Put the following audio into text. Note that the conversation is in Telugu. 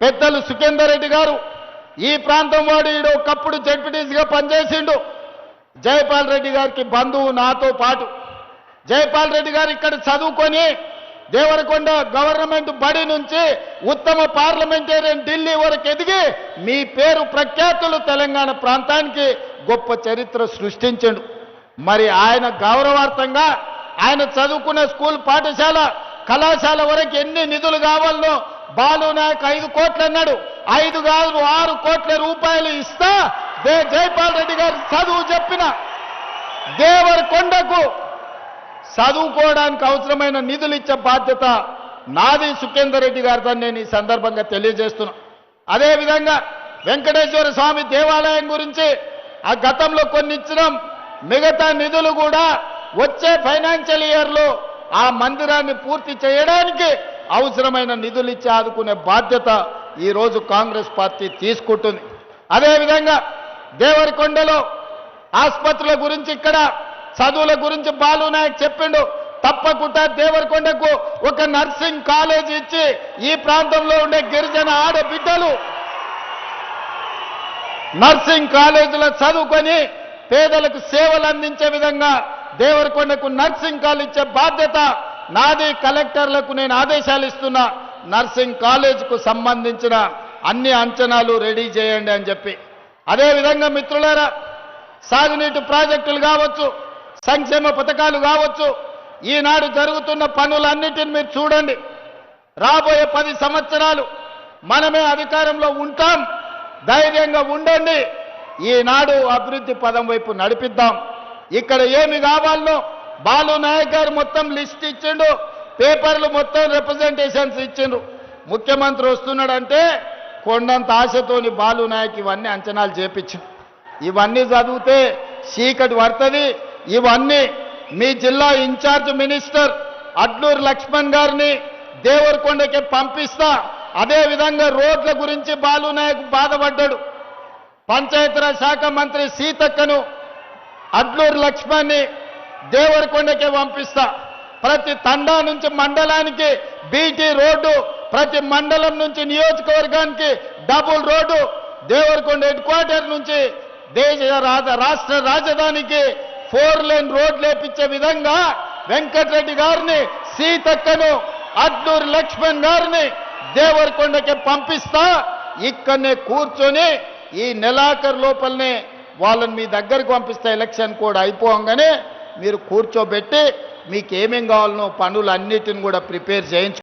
పెద్దలు సుఖేందర్ రెడ్డి గారు ఈ ప్రాంతం వాడు ఈడు ఒకప్పుడు జడ్పీటీసీగా పనిచేసిండు. జయపాల్ రెడ్డి గారికి బంధువు నాతో పాటు. జయపాల్ రెడ్డి గారు ఇక్కడ చదువుకొని దేవరకొండ గవర్నమెంట్ బడి నుంచి ఉత్తమ పార్లమెంటేరియన్ ఢిల్లీ వరకు ఎదిగి మీ పేరు ప్రఖ్యాతులు తెలంగాణ ప్రాంతానికి గొప్ప చరిత్ర సృష్టించండు. మరి ఆయన గౌరవార్థంగా ఆయన చదువుకునే స్కూల్ పాఠశాల కళాశాల వరకు ఎన్ని నిధులు కావాలనో బాలు నాయక్ ఐదు కోట్లు అన్నాడు. ఐదు కాదు ఆరు కోట్ల రూపాయలు ఇస్తా దే జైపాల్ రెడ్డి గారు చదువు చెప్పిన దేవరకొండకు చదువుకోవడానికి అవసరమైన నిధులు ఇచ్చే బాధ్యత నాది సుఖేందర్ రెడ్డి గారితో నేను ఈ సందర్భంగా తెలియజేస్తున్నా. అదేవిధంగా వెంకటేశ్వర స్వామి దేవాలయం గురించి ఆ గతంలో కొన్ని ఇచ్చినాం. మిగతా నిధులు కూడా వచ్చే ఫైనాన్షియల్ ఇయర్లో ఆ మందిరాన్ని పూర్తి చేయడానికి అవసరమైన నిధులు ఇచ్చి ఆదుకునే బాధ్యత ఈరోజు కాంగ్రెస్ పార్టీ తీసుకుంటుంది. అదేవిధంగా దేవరకొండలో ఆసుపత్రుల గురించి ఇక్కడ చదువుల గురించి బాలు నాయక్ చెప్పిండు. తప్పకుండా దేవరకొండకు ఒక నర్సింగ్ కాలేజ్ ఇచ్చి ఈ ప్రాంతంలో ఉండే గిరిజన ఆడబిడ్డలు నర్సింగ్ కాలేజీలో చదువుకొని పేదలకు సేవలు అందించే విధంగా దేవరకొండకు నర్సింగ్ కాలేజ్ ఇచ్చే బాధ్యత నాది కలెక్టర్లకు నేను ఆదేశాలు ఇస్తున్నా. నర్సింగ్ కాలేజ్కు సంబంధించిన అన్ని అంచనాలు రెడీ చేయండి అని చెప్పి. అదేవిధంగా మిత్రులారా సాగునీటి ప్రాజెక్టులు కావచ్చు సంక్షేమ పథకాలు కావచ్చు ఈనాడు జరుగుతున్న పనులన్నిటిని మీరు చూడండి. రాబోయే పది సంవత్సరాలు మనమే అధికారంలో ఉంటాం. ధైర్యంగా ఉండండి. ఈనాడు అభివృద్ధి పదం వైపు నడిపిద్దాం. ఇక్కడ ఏమి కావాలనో బాలు నాయక్ గారు మొత్తం లిస్ట్ ఇచ్చిండు. పేపర్లు మొత్తం రిప్రజెంటేషన్స్ ఇచ్చిండు. ముఖ్యమంత్రి వస్తున్నాడంటే కొండంత ఆశతోని బాలు నాయక్ ఇవన్నీ అంచనాలు చేపించిండు. ఇవన్నీ చదివితే చీకటి పడుతుంది. ఇవన్నీ మీ జిల్లా ఇన్ఛార్జ్ మినిస్టర్ అడ్లూరు లక్ష్మణ్ గారిని దేవరకొండకి పంపిస్తా. అదే విధంగా రోడ్ల గురించి బాలు నాయక్ బాధపడ్డాడు. పంచాయతీరాజ్ శాఖ మంత్రి సీతక్కను అడ్లూరు లక్ష్మణ్ని దేవరకొండకే పంపిస్తా. ప్రతి తండా నుంచి మండలానికి బీటీ రోడ్డు ప్రతి మండలం నుంచి నియోజకవర్గానికి double road. Devarakonda head quarter నుంచి దేశ రాజ- రాష్ట్ర రాజధానికి ఫోర్ లైన్ రోడ్ లేపించే విధంగా వెంకటరెడ్డి గారిని సీతక్కను అడ్లూరు లక్ష్మణ్ గారిని దేవరకొండకి పంపిస్తా. ఇక్కడనే కూర్చొని ఈ నెలాఖరు లోపలనే వాళ్ళని మీ దగ్గరికి పంపిస్తే ఎలక్షన్ కూడా అయిపోగానే మీరు కూర్చోబెట్టి మీకు ఏమేం కావాలనో పనులు అన్నిటిని కూడా ప్రిపేర్ చేయించు